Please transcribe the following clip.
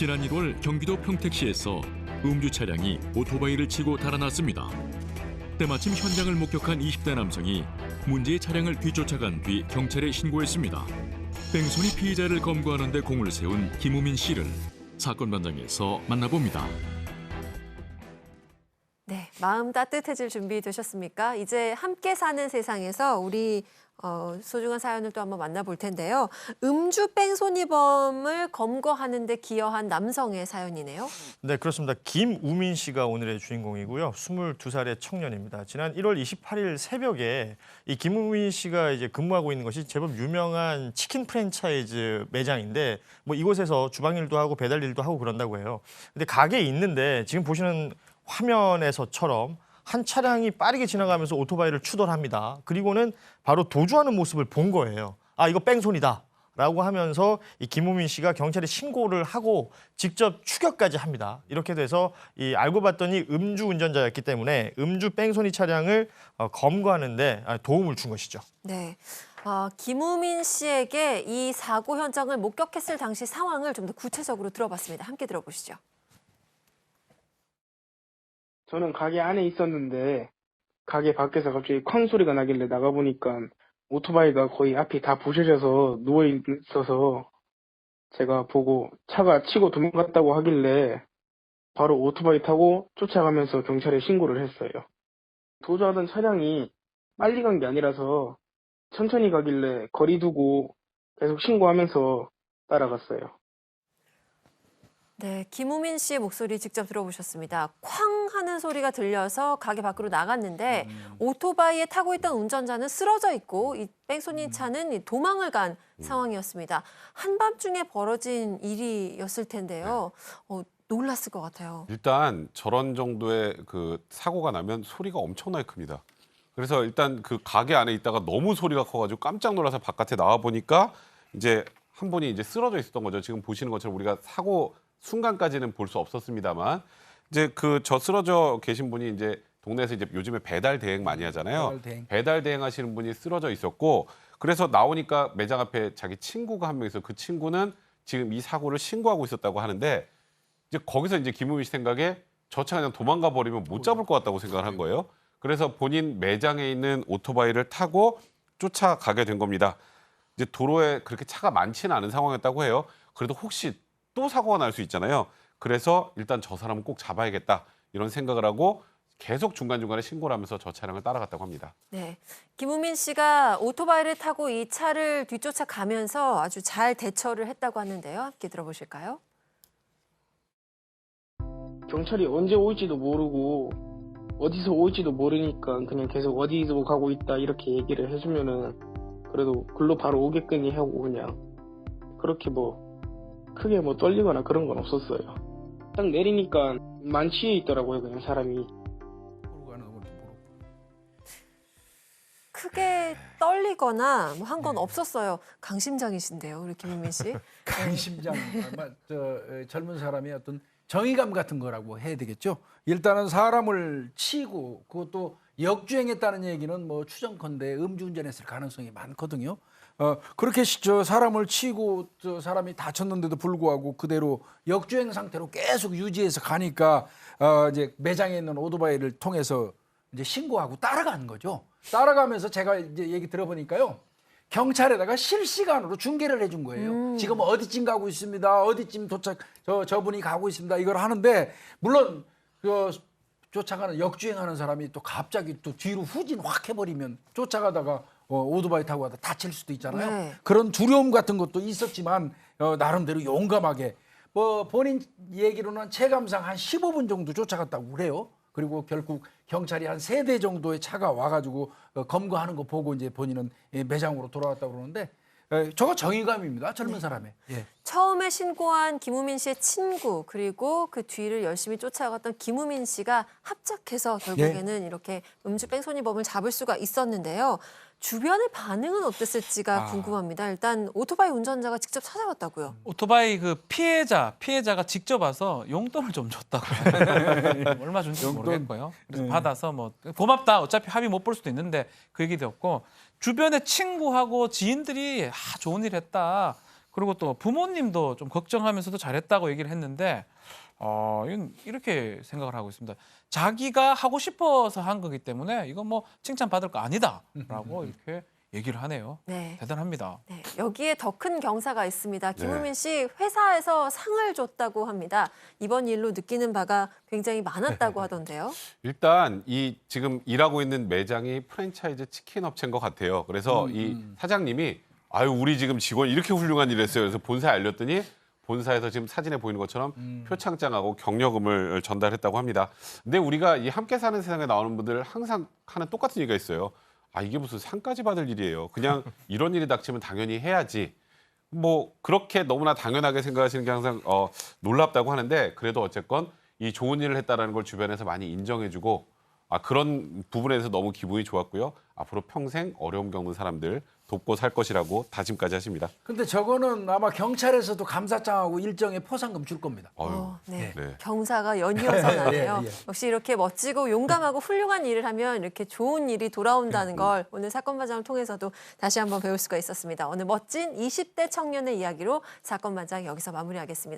지난 1월 경기도 평택시에서 음주 차량이 오토바이를 치고 달아났습니다. 때마침 현장을 목격한 20대 남성이 문제의 차량을 뒤쫓아간 뒤 경찰에 신고했습니다. 뺑소니 피의자를 검거하는 데 공을 세운 김우민 씨를 사건 현장에서 만나봅니다. 네, 마음 따뜻해질 준비 되셨습니까? 이제 함께 사는 세상에서 우리 어, 소중한 사연을 또 한번 만나볼 텐데요. 음주 뺑소니범을 검거하는 데 기여한 남성의 사연이네요. 네, 그렇습니다. 김우민 씨가 오늘의 주인공이고요. 22살의 청년입니다. 지난 1월 28일 새벽에 이 김우민 씨가 이제 근무하고 있는 것이 제법 유명한 치킨 프랜차이즈 매장인데 뭐 이곳에서 주방 일도 하고 배달 일도 하고 그런다고 해요. 근데 가게에 있는데 지금 보시는 화면에서처럼 한 차량이 빠르게 지나가면서 오토바이를 추돌합니다. 그리고는 바로 도주하는 모습을 본 거예요. 아, 이거 뺑소니다. 라고 하면서 이 김우민 씨가 경찰에 신고를 하고 직접 추격까지 합니다. 이렇게 돼서 이 알고 봤더니 음주 운전자였기 때문에 음주 뺑소니 차량을 어, 검거하는데 아, 도움을 준 것이죠. 네. 아, 김우민 씨에게 이 사고 현장을 목격했을 당시 상황을 좀 더 구체적으로 들어봤습니다. 함께 들어보시죠. 저는 가게 안에 있었는데 가게 밖에서 갑자기 쾅 소리가 나길래 나가보니까 오토바이가 거의 앞이 다 부셔져서 누워 있어서 제가 보고 차가 치고 도망갔다고 하길래 바로 오토바이 타고 쫓아가면서 경찰에 신고를 했어요. 도주하던 차량이 빨리 간 게 아니라서 천천히 가길래 거리 두고 계속 신고하면서 따라갔어요. 네, 김우민 씨의 목소리 직접 들어보셨습니다. 쾅 하는 소리가 들려서 가게 밖으로 나갔는데 오토바이에 타고 있던 운전자는 쓰러져 있고 이 뺑소니 차는 이 도망을 간 상황이었습니다. 한밤중에 벌어진 일이었을 텐데요. 어, 놀랐을 것 같아요. 일단 저런 정도의 그 사고가 나면 소리가 엄청나게 큽니다. 그래서 일단 그 가게 안에 있다가 너무 소리가 커가지고 깜짝 놀라서 바깥에 나와 보니까 이제 한 분이 이제 쓰러져 있었던 거죠. 지금 보시는 것처럼 우리가 사고 순간까지는 볼 수 없었습니다만 이제 그 저 쓰러져 계신 분이 이제 동네에서 이제 요즘에 배달 대행 많이 하잖아요. 배달 대행. 배달 대행 하시는 분이 쓰러져 있었고 그래서 나오니까 매장 앞에 자기 친구가 한 명 있어 그 친구는 지금 이 사고를 신고하고 있었다고 하는데 이제 거기서 이제 김우민 씨 생각에 저 차 그냥 도망가 버리면 못 잡을 것 같다고 생각을 한 거예요. 그래서 본인 매장에 있는 오토바이를 타고 쫓아가게 된 겁니다. 이제 도로에 그렇게 차가 많지는 않은 상황이었다고 해요. 그래도 혹시 또 사고가 날 수 있잖아요. 그래서 일단 저 사람은 꼭 잡아야겠다 이런 생각을 하고 계속 중간중간에 신고를 하면서 저 차량을 따라갔다고 합니다. 네, 김우민 씨가 오토바이를 타고 이 차를 뒤쫓아 가면서 아주 잘 대처를 했다고 하는데요. 함께 들어보실까요? 경찰이 언제 올지도 모르고 어디서 올지도 모르니까 그냥 계속 어디로 가고 있다 이렇게 얘기를 해주면은 그래도 글로 바로 오게끔이 하고 그냥 그렇게 뭐 크게 뭐 떨리거나 그런 건 없었어요. 딱 내리니까 만취해 있더라고요 그냥 사람이. 크게 떨리거나 뭐 한 건 없었어요. 강심장이신데요, 우리 김우민 씨. 강심장 아마 저 에, 젊은 사람의 어떤 정의감 같은 거라고 해야 되겠죠. 일단은 사람을 치고 그것도 역주행했다는 얘기는 뭐 추정컨대 음주운전했을 가능성이 많거든요. 어 그렇게 시- 저 사람을 치고 저 사람이 다쳤는데도 불구하고 그대로 역주행 상태로 계속 유지해서 가니까 어 이제 매장에 있는 오토바이를 통해서 이제 신고하고 따라가는 거죠. 따라가면서 제가 이제 얘기 들어보니까요. 경찰에다가 실시간으로 중계를 해준 거예요. 지금 어디쯤 가고 있습니다. 어디쯤 도착 저 저분이 가고 있습니다. 이걸 하는데 물론 그 쫓아가는 역주행하는 사람이 또 갑자기 또 뒤로 후진 확 해버리면 쫓아가다가 어, 오토바이 타고 가다 다칠 수도 있잖아요. 네. 그런 두려움 같은 것도 있었지만 어, 나름대로 용감하게 뭐 본인 얘기로는 체감상 한 15분 정도 쫓아갔다고 그래요. 그리고 결국 경찰이 한 세 대 정도의 차가 와가지고 어, 검거하는 거 보고 이제 본인은 예, 매장으로 돌아왔다고 그러는데 에, 저거 정의감입니다. 젊은 사람의. 예. 처음에 신고한 김우민 씨의 친구 그리고 그 뒤를 열심히 쫓아갔던 김우민 씨가 합작해서 결국에는 이렇게 음주 뺑소니범을 잡을 수가 있었는데요. 주변의 반응은 어땠을지가 궁금합니다. 일단 오토바이 운전자가 직접 찾아왔다고요. 오토바이 그 피해자 피해자가 직접 와서 용돈을 좀 줬다고 얼마 준지 용돈? 모르겠고요. 그래서 네. 받아서 뭐 고맙다 어차피 합의 못 볼 수도 있는데 그 얘기도 없고 주변에 친구하고 지인들이 아 좋은 일 했다 그리고 또 부모님도 좀 걱정하면서도 잘했다고 얘기를 했는데 어, 이건 이렇게 생각을 하고 있습니다. 자기가 하고 싶어서 한 거기 때문에 이건 뭐 칭찬 받을 거 아니다라고 이렇게 얘기를 하네요. 네. 대단합니다. 네, 여기에 더 큰 경사가 있습니다. 네. 김우민 씨 회사에서 상을 줬다고 합니다. 이번 일로 느끼는 바가 굉장히 많았다고 하던데요. 일단 이 지금 일하고 있는 매장이 프랜차이즈 치킨 업체인 것 같아요. 그래서 음, 이 사장님이 아유 우리 지금 직원 이렇게 훌륭한 일을 했어요. 그래서 본사에 알렸더니 본사에서 지금 사진에 보이는 것처럼 음. 표창장하고 경력금을 전달했다고 합니다. 근데 우리가 이 함께 사는 세상에 나오는 분들 항상 하는 똑같은 얘기가 있어요. 아 이게 무슨 상까지 받을 일이에요. 그냥 이런 일이 닥치면 당연히 해야지. 뭐 그렇게 너무나 당연하게 생각하시는 게 항상 어, 놀랍다고 하는데 그래도 어쨌건 이 좋은 일을 했다라는 걸 주변에서 많이 인정해주고 아 그런 부분에서 너무 기분이 좋았고요. 앞으로 평생 어려움 겪는 사람들 돕고 살 것이라고 다짐까지 하십니다. 근데 저거는 아마 경찰에서도 감사장하고 일정의 포상금 줄 겁니다. 어, 네. 네. 경사가 연이어서 나네요. 예, 예. 역시 이렇게 멋지고 용감하고 훌륭한 일을 하면 이렇게 좋은 일이 돌아온다는 걸 오늘 사건 반장을 통해서도 다시 한번 배울 수가 있었습니다. 오늘 멋진 20대 청년의 이야기로 사건 반장 여기서 마무리하겠습니다.